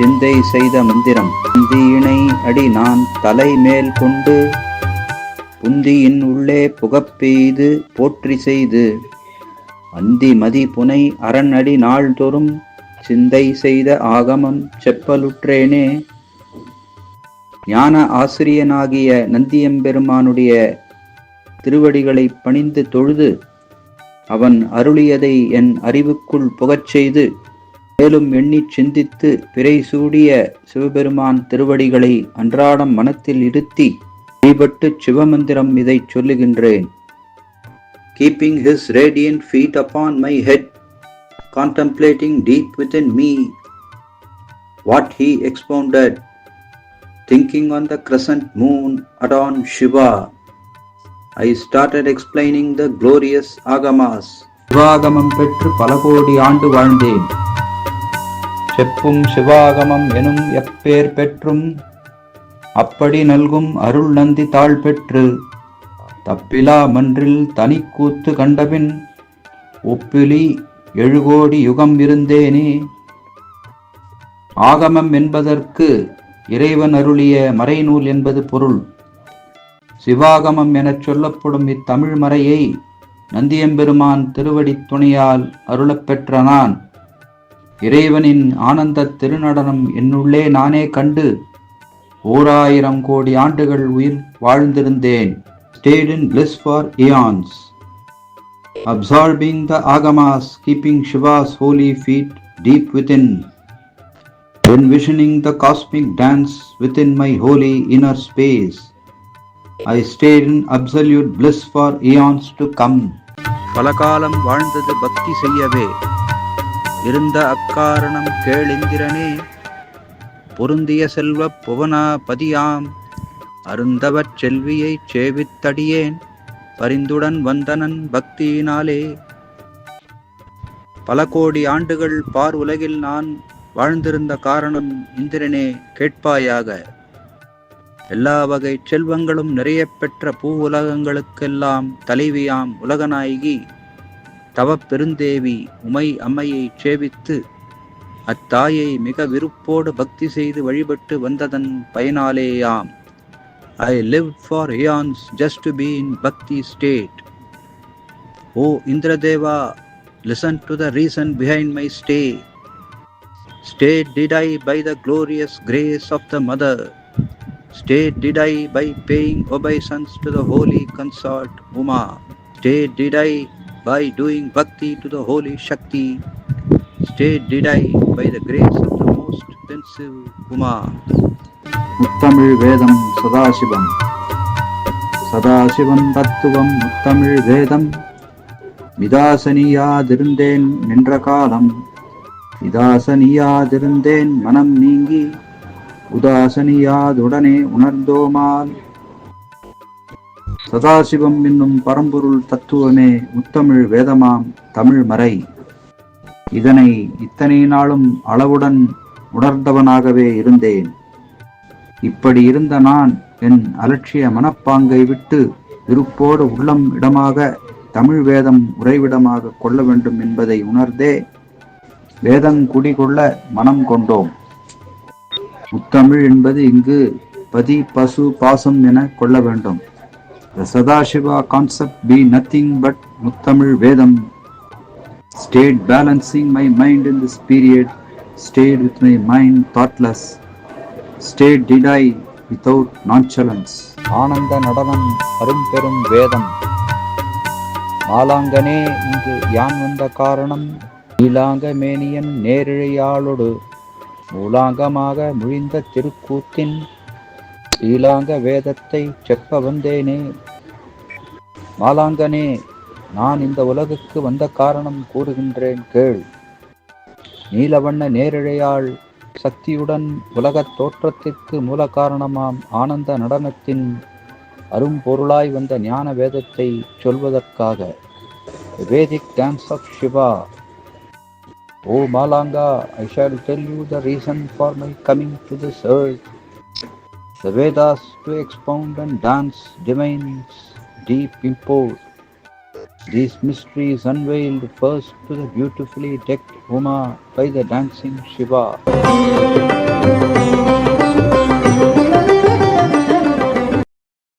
சிந்தை செய்த மந்திரம். புந்தியினை அடி நான் தலை மேல் கொண்டு புந்தியின் உள்ளே புகப்பெய்து போற்றி செய்து. அந்தி மதி புனை அரண் அடி நாள்தோறும் சிந்தை செய்த ஆகமம் செப்பலுற்றேனே. ஞான ஆசிரியனாகிய நந்தியம்பெருமானுடைய திருவடிகளை பணிந்து தொழுது அவன் அருளியதை என் அறிவுக்குள் புகச் செய்து மேலும் எண்ணி சிந்தித்து பிறை சூடிய சிவபெருமான் திருவடிகளை அன்றாடம் மனத்தில் இருத்தி வழிபட்டு சிவமந்திரம் இதை சொல்லுகின்றேன் keeping his radiant feet upon my head contemplating deep within me what he expounded thinking on the crescent moon adorn Shiva I started explaining the glorious Agamas சிவாகமம் பெற்று பல கோடி ஆண்டு வாழ்ந்தேன் செப்பும் சிவாகமம் எனும் எப்பேர் பெற்றும் அப்படி நல்கும் அருள் நந்தி தாழ் பெற்று தப்பிலா மன்றில் தனி கூத்து கண்டபின் ஒப்பிலி எழுகோடி யுகம் இருந்தேனே. ஆகமம் என்பதற்கு இறைவன் அருளிய மறைநூல் என்பது பொருள். சிவாகமம் எனச் சொல்லப்படும் இத்தமிழ் மறையை நந்தியம்பெருமான் திருவடித் துணையால் அருளப் நான். இறைவனின் ஆனந்த திருநடனம் என்னுள்ளே நானே கண்டு ஓராயிரம் கோடி ஆண்டுகள் உயிர் வாழ்ந்திருந்தேன் stayed in bliss for eons absorbing the agamas keeping shiva's holy feet deep within envisioning the cosmic dance within my holy inner space I stayed in absolute bliss for eons to come. பல காலம் வாழ்ந்தது பக்தி செய்யவே இருந்த அக்காரணம் கேளிந்திரனே. பொருந்திய செல்வ புவனாபதியாம் அருந்தவச் செல்வியைச் சேவித்தடியேன் பரிந்துடன் வந்தனன் பக்தியினாலே. பல கோடி ஆண்டுகள் பார் உலகில் நான் வாழ்ந்திருந்த காரணம் இந்திரனே கேட்பாயாக. எல்லா வகை செல்வங்களும் நிறைய பெற்ற பூ உலகங்களுக்கெல்லாம் தலைவியாம் உலகநாயகி. தவ பெருந்தேவி உமை அம்மையை சேவித்து அத்தாயை மிக விருப்போடு பக்தி செய்து வழிபட்டு வந்ததன் பயனாலேயாம் I live for hence just to be in bhakti state O Indradeva listen to the reason behind my stay stayed Stayed did by the glorious grace of the mother stayed Stayed did by paying paying sons to the holy consort Uma stayed did I by doing bhakti to the holy Shakti. Stayed did I by the grace of the most pensive Kumar. Muthamizh Vedam Sadasivam Sadasivam தத்துவம் முத்தமிழ் வேதம் மிதாசனியாதிருந்தேன் நின்ற காலம் இதாசனியாதிருந்தேன் மனம் நீங்கி உதாசனியாதுடனே உணர்ந்தோமால் சதாசிவம் என்னும் பரம்பொருள் தத்துவமே முத்தமிழ் வேதமாம் தமிழ் மறை. இதனை இத்தனை நாளும் அளவுடன் உணர்ந்தவனாகவே இருந்தேன். இப்படி இருந்த நான் என் அலட்சிய மனப்பாங்கை விட்டு விருப்போடு உள்ளம் இடமாக தமிழ் வேதம் உறைவிடமாக கொள்ள வேண்டும் என்பதை உணர்ந்தே வேதங் குடிகொள்ள மனம் கொண்டோம். முத்தமிழ் என்பது இங்கு பதி பசு பாசம் என கொள்ள வேண்டும். The Sadashiva concept be nothing but Muttamil Vedam. Stayed balancing my mind in this period, stayed with my mind thoughtless, stayed did I without nonchalance. ஆனந்த நடனம் அரும்பெரும் வேதம் மாலாங்கனே இங்கு யான் வந்த காரணம் நீலாங்க மேனியன் நேரிழையாளொடு மூலாங்கமாக முழிந்த திருக்கூத்தின் ஸ்ரீலாங்க வேதத்தை செப்ப வந்தேனே. மாலாங்கனே நான் இந்த உலகுக்கு வந்த காரணம் கூறுகின்றேன் கேள். நீலவண்ண நேரிழையாள் சக்தியுடன் உலகத் தோற்றத்திற்கு மூல காரணமாம் ஆனந்த நடனத்தின் அரும்பொருளாய் வந்த ஞான வேதத்தை சொல்வதற்காக. Vedic dance of Shiva O Malanga I shall tell you the reason for my coming to this earth the Vedas to expound and dance divines deep import. These mysteries unveiled first to the beautifully decked Uma by the dancing Shiva.